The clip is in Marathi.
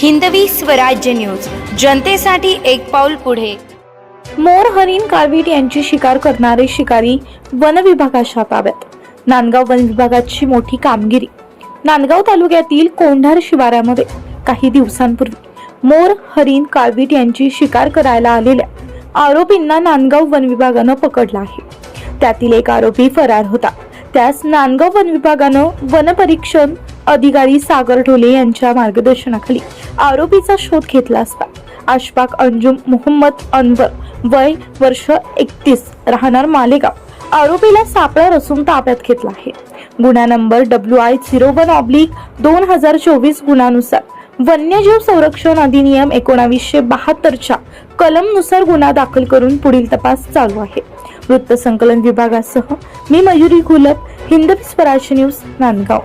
हिंदवी स्वराज्य न्यूज. जनतेसाठी एक पाऊल पुढे. मोर हरिण काळवीट यांची शिकार करणारे शिकारी वन विभागाच्या ताब्यात. नांदगाव वन विभागाची मोठी कामगिरी. नांदगाव तालुक्यातील कोंढार शिवारामध्ये काही दिवसांपूर्वी मोर हरिण काळवीट यांची शिकार करायला आलेल्या आरोपींना नांदगाव वन विभागानं पकडलं आहे. त्यातील एक आरोपी फरार होता. त्यास नांदगाव वन विभागानं वनपरीक्षण अधिकारी सागर ढोले यांच्या मार्गदर्शनाखाली आरोपीचा शोध घेतला असता. अशफाक अंजुम मोहम्मद अनवर वय वर्ष एकतीस राहणार मालेगाव. आरोपीला सापळा रचून ताब्यात घेतला आहे. गुन्हा number W I zero one oblique दोन हजार चोवीस गुन्हानुसार वन्यजीव संरक्षण अधिनियम एकोणावीसशे बहात्तरच्या कलमनुसार गुन्हा दाखल करून पुढील तपास चालू आहे. वृत्त संकलन विभागासह मी मयुरी घुलप हिंदवी स्वराज न्यूज नांदगाव.